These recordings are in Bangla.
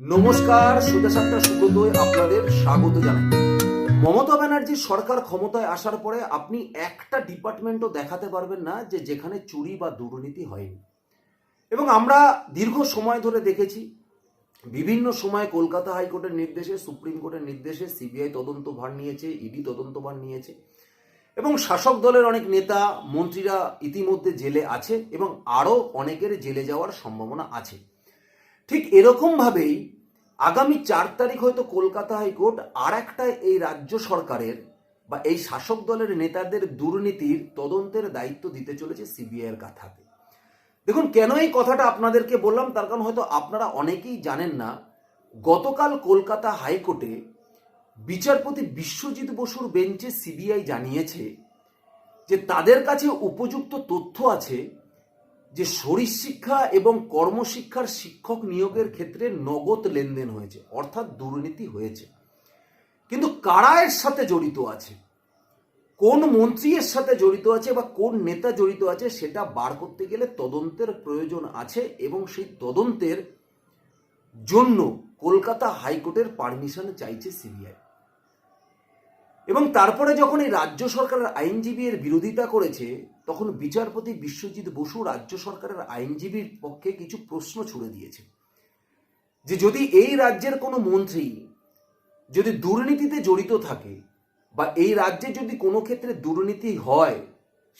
নমস্কার সাতটা সুব্রতয় আপনাদের স্বাগত জানাই। মমতা ব্যানার্জির সরকার ক্ষমতায় আসার পরে আপনি একটা ডিপার্টমেন্টও দেখাতে পারবেন না যে যেখানে চুরি বা দুর্নীতি হয়নি। এবং আমরা দীর্ঘ সময় ধরে দেখেছি, বিভিন্ন সময় কলকাতা হাইকোর্টের নির্দেশে, সুপ্রিম কোর্টের নির্দেশে সিবিআই তদন্ত ভার নিয়েছে, ইডি তদন্ত ভার নিয়েছে, এবং শাসক দলের অনেক নেতা, মন্ত্রীরা ইতিমধ্যে জেলে আছে এবং আরও অনেকের জেলে যাওয়ার সম্ভাবনা আছে। ঠিক এরকমভাবেই আগামী চার তারিখ হয়তো কলকাতা হাইকোর্ট আর একটা এই রাজ্য সরকারের বা এই শাসক দলের নেতাদের দুর্নীতির তদন্তের দায়িত্ব দিতে চলেছে সিবিআইয়ের কাথাতে। দেখুন, কেন এই কথাটা আপনাদেরকে বললাম? তার কারণ হয়তো আপনারা অনেকেই জানেন না, গতকাল কলকাতা হাইকোর্টে বিচারপতি বিশ্বজিৎ বসুর বেঞ্চে সিবিআই জানিয়েছে যে তাদের কাছে উপযুক্ত তথ্য আছে যে শরীর শিক্ষা এবং কর্মশিক্ষার শিক্ষক নিয়োগের ক্ষেত্রে নগদ লেনদেন হয়েছে, অর্থাৎ দুর্নীতি হয়েছে। কিন্তু কারা এর সাথে জড়িত আছে? কোন মন্ত্রী এর সাথে জড়িত আছে বা কোন নেতা জড়িত আছে সেটা বার করতে গেলে তদন্তের প্রয়োজন আছে এবং সেই তদন্তের জন্য কলকাতা হাইকোর্টের পারমিশন চাইছে সিবিআই। এবং তারপরে যখন এই রাজ্য সরকারের আইনজীবী এর বিরোধিতা করেছে তখন বিচারপতি বিশ্বজিৎ বসু রাজ্য সরকারের আইনজীবীর পক্ষে কিছু প্রশ্ন ছুড়ে দিয়েছে যে যদি এই রাজ্যের কোনো মন্ত্রী যদি দুর্নীতিতে জড়িত থাকে বা এই রাজ্যে যদি কোনো ক্ষেত্রে দুর্নীতি হয়,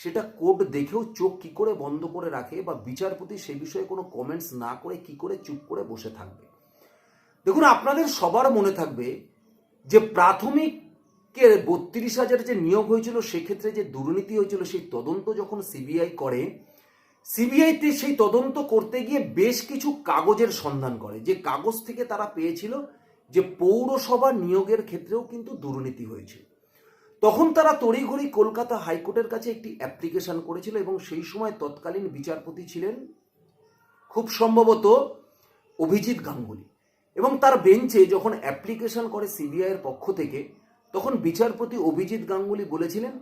সেটা কোর্ট দেখেও চোখ কি করে বন্ধ করে রাখে বা বিচারপতি সে বিষয়ে কোনো কমেন্টস না করে কি করে চুপ করে বসে থাকবে? দেখুন, আপনাদের সবার মনে থাকবে যে প্রাথমিকের বত্রিশ হাজার যে নিয়োগ হয়েছিল, সেক্ষেত্রে যে দুর্নীতি হয়েছিল, সেই তদন্ত যখন সিবিআই করে, সিবিআইতে সেই তদন্ত করতে গিয়ে বেশ কিছু কাগজের সন্ধান করে। যে কাগজ থেকে তারা পেয়েছিল যে পৌরসভা নিয়োগের ক্ষেত্রেও কিন্তু দুর্নীতি হয়েছিল। তখন তারা তড়িঘড়ি কলকাতা হাইকোর্টের কাছে একটি অ্যাপ্লিকেশন করেছিল এবং সেই সময় তৎকালীন বিচারপতি ছিলেন খুব সম্ভবত অভিজিৎ গাঙ্গুলি। এবং তার বেঞ্চে যখন অ্যাপ্লিকেশন করে সিবিআইয়ের পক্ষ থেকে তখন বিচারপতি অভিজিৎ গাঙ্গুলি বলেছিলেন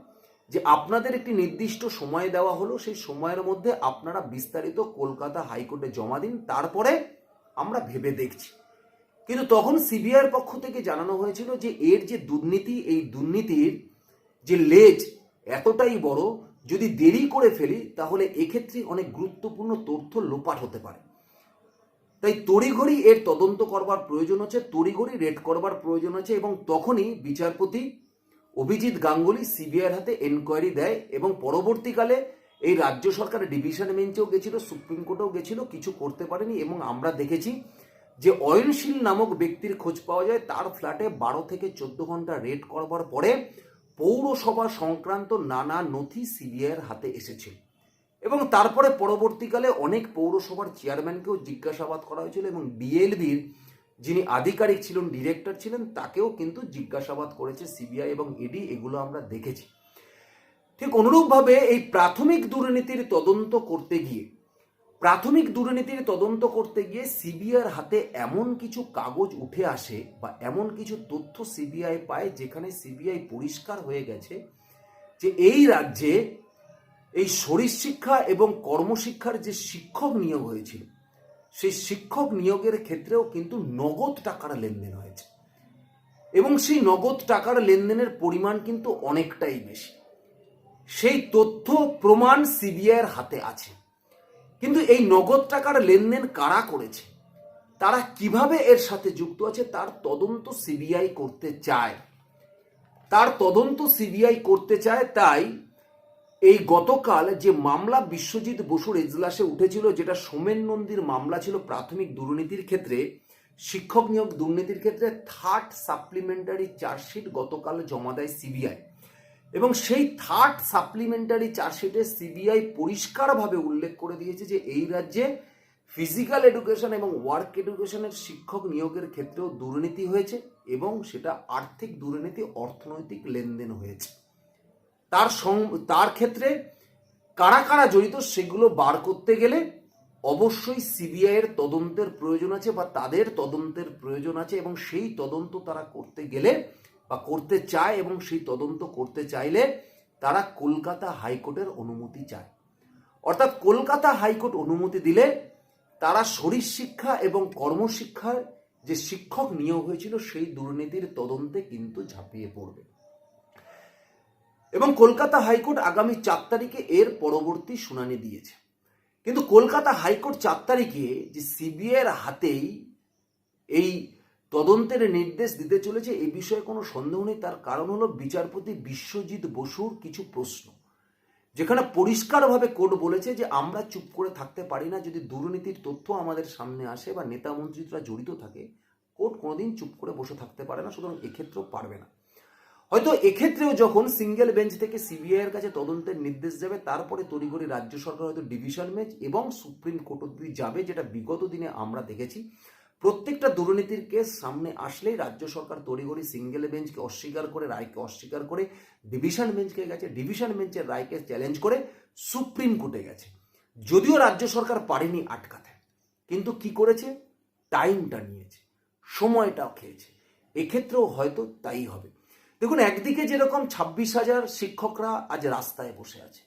যে আপনাদের একটি নির্দিষ্ট সময় দেওয়া হলো, সেই সময়ের মধ্যে আপনারা বিস্তারিত কলকাতা হাইকোর্টে জমা দিন, তারপরে আমরা ভেবে দেখছি। কিন্তু তখন সিবিআইয়ের পক্ষ থেকে জানানো হয়েছিল যে এর যে দুর্নীতি, এই দুর্নীতির যে লেজ এতটাই বড়, যদি দেরি করে ফেলি, তাহলে এক্ষেত্রে অনেক গুরুত্বপূর্ণ তথ্য লোপাট হতে পারে। তাই তড়িঘড়ি এর তদন্ত করবার প্রয়োজন আছে, তড়িঘড়ি রেড করবার প্রয়োজন আছে এবং তখনই বিচারপতি অভিজিৎ গাঙ্গুলি সিবিআইয়ের হাতে এনকোয়ারি দেয় এবং পরবর্তীকালে এই রাজ্য সরকার ডিভিশন বেঞ্চেও গেছিল, সুপ্রিম কোর্টেও গেছিল, কিছু করতে পারেনি এবং আমরা দেখেছি যে অয়নশীল নামক ব্যক্তির খোঁজ পাওয়া যায়, তার ফ্ল্যাটে বারো থেকে চোদ্দ ঘণ্টা রেড করবার পরে পৌরসভা সংক্রান্ত নানা নথি সিবিআইয়ের হাতে এসেছিল এবং তারপরে পরবর্তীকালে অনেক পৌরসভার চেয়ারম্যানকেও জিজ্ঞাসাবাদ করা হয়েছিল এবং ডিএলবির যিনি আধিকারিক ছিলেন, ডিরেক্টর ছিলেন, তাকেও কিন্তু জিজ্ঞাসাবাদ করেছে সিবিআই এবং ইডি এগুলো আমরা দেখেছি। ঠিক অনুরূপভাবে এই প্রাথমিক দুর্নীতির তদন্ত করতে গিয়ে, প্রাথমিক দুর্নীতির তদন্ত করতে গিয়ে সিবিআইয়ের হাতে এমন কিছু কাগজ উঠে আসে বা এমন কিছু তথ্য সিবিআই পায় যেখানে সিবিআই পরিষ্কার হয়ে গেছে যে এই রাজ্যে এই শরীর শিক্ষা এবং কর্মশিক্ষার যে শিক্ষক নিয়োগ হয়েছিল, সেই শিক্ষক নিয়োগের ক্ষেত্রেও কিন্তু নগদ টাকার লেনদেন হয়েছে। এবং সেই নগদ টাকার লেনদেনের পরিমাণ কিন্তু অনেকটাই বেশি। সেই তথ্য প্রমাণ সিবিআইয়ের হাতে আছে। কিন্তু এই নগদ টাকার লেনদেন কারা করেছে, তারা কীভাবে এর সাথে যুক্ত আছে, তার তদন্ত সিবিআই করতে চায়। তার তদন্ত সিবিআই করতে চায় তাই এই গতকাল যে মামলা বিশ্বজিৎ বসুর এজলাসে উঠেছিল, যেটা সোমেন নন্দীর মামলা ছিল প্রাথমিক দুর্নীতির ক্ষেত্রে, শিক্ষক নিয়োগ দুর্নীতির ক্ষেত্রে থার্ড সাপ্লিমেন্টারি চার্জশিট গতকাল জমা দেয় সিবিআই এবং সেই থার্ড সাপ্লিমেন্টারি চার্জশিটে সিবিআই পরিষ্কারভাবে উল্লেখ করে দিয়েছে যে এই রাজ্যে ফিজিক্যাল এডুকেশন এবং ওয়ার্ক এডুকেশনের শিক্ষক নিয়োগের ক্ষেত্রেও দুর্নীতি হয়েছে এবং সেটা আর্থিক দুর্নীতি, অর্থনৈতিক লেনদেন হয়েছে। তার তার ক্ষেত্রে কারা কারা জড়িত সেগুলো বার করতে গেলে অবশ্যই সিবিআই এর তদন্তের প্রয়োজন আছে বা তাদের তদন্তের প্রয়োজন আছে এবং সেই তদন্ত তারা করতে গেলে বা করতে চায় এবং সেই তদন্ত করতে চাইলে তারা কলকাতা হাইকোর্টের অনুমতি চায়। অর্থাৎ কলকাতা হাইকোর্ট অনুমতি দিলে তারা শরীর শিক্ষা এবং কর্মশিক্ষার যে শিক্ষক নিয়োগ হয়েছিল সেই দুর্নীতির তদন্তে কিন্তু ঝাঁপিয়ে পড়বে। এবং কলকাতা হাইকোর্ট আগামী চার তারিখে এর পরবর্তী শুনানি দিয়েছে। কিন্তু কলকাতা হাইকোর্ট চার তারিখে যে সিবিআইয়ের হাতেই এই তদন্তের নির্দেশ দিতে চলেছে এই বিষয়ে কোনো সন্দেহ নেই। তার কারণ হলো বিচারপতি বিশ্বজিৎ বসুর কিছু প্রশ্ন, যেখানে পরিষ্কারভাবে কোর্ট বলেছে যে আমরা চুপ করে থাকতে পারি না। যদি দুর্নীতির তথ্য আমাদের সামনে আসে বা নেতা মন্ত্রীরা জড়িত থাকে, কোর্ট কোনোদিন চুপ করে বসে থাকতে পারে না, সুতরাং এক্ষেত্রেও পারবে না। হয়তো এক্ষেত্রেও যখন সিঙ্গেল বেঞ্চ থেকে সিবিআই এর কাছে তদন্তের নির্দেশ যাবে, তারপরে তড়িঘড়ি রাজ্য সরকার হয়তো ডিভিশন বেঞ্চ এবং সুপ্রিম কোর্ট অব্দি যাবে, যেটা বিগত দিনে আমরা দেখেছি। প্রত্যেকটা দুর্নীতির কেস সামনে আসলেই রাজ্য সরকার তড়িঘড়ি সিঙ্গেল বেঞ্চকে অস্বীকার করে, রায়কে অস্বীকার করে, ডিভিশন বেঞ্চকে গেছে, ডিভিশন বেঞ্চের রায়কে চ্যালেঞ্জ করে সুপ্রিম কোর্টে গেছে। যদিও রাজ্য সরকার পারেনি আটকাতে, কিন্তু কি করেছে? টাইমটা নিয়েছে, সময়টাও খেয়েছে। এক্ষেত্রেও হয়তো তাই হবে। দেখুন, একদিকে যেরকম ছাব্বিশ হাজার শিক্ষকরা আজ রাস্তায় বসে আছে,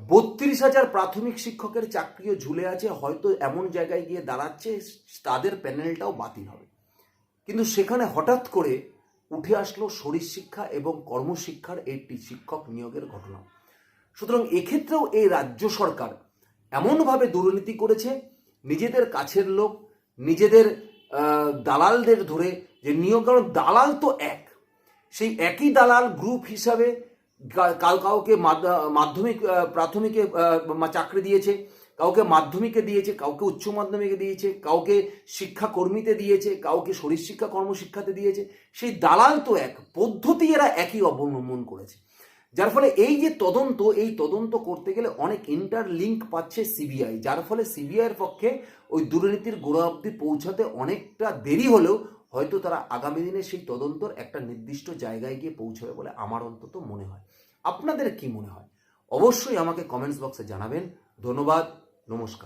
বত্রিশ হাজার প্রাথমিক শিক্ষকের চাকরিও ঝুলে আছে, হয়তো এমন জায়গায় গিয়ে দাঁড়াচ্ছে, তাদের প্যানেলটাও বাতিল হবে। কিন্তু সেখানে হঠাৎ করে উঠে আসলো শরীর শিক্ষা এবং কর্মশিক্ষার একটি শিক্ষক নিয়োগের ঘটনা। সুতরাং এক্ষেত্রেও এই রাজ্য সরকার এমনভাবে দুর্নীতি করেছে, নিজেদের কাছের লোক, নিজেদের দালালদের ধরে যে নিয়োগ, কারণ দালাল তো এক সেই একই দালাল গ্রুপ হিসাবে কাল কাউকে মাধ্যমিক প্রাথমিকে চাকরি দিয়েছে, কাউকে মাধ্যমিকে দিয়েছে, কাউকে উচ্চ মাধ্যমিকে দিয়েছে, কাউকে শিক্ষাকর্মীতে দিয়েছে, কাউকে শরীর শিক্ষা কর্মশিক্ষাতে দিয়েছে। সেই দালাল তো এক পদ্ধতি এরা একই অবলম্বন করেছে। যার ফলে এই যে তদন্ত, এই তদন্ত করতে গেলে অনেক ইন্টারলিঙ্ক পাচ্ছে সিবিআই যার ফলে সিবিআইয়ের পক্ষে ওই দুর্নীতির গোড়া অব্দি পৌঁছাতে অনেকটা দেরি হলেও হয়তো তারা আগামী দিনে সেই তদন্তর একটা নির্দিষ্ট জায়গায় গিয়ে পৌঁছবে বলে আমার অন্তত মনে হয়। আপনাদের কি মনে হয়? অবশ্যই আমাকে কমেন্টস বক্সে জানাবেন। ধন্যবাদ। নমস্কার।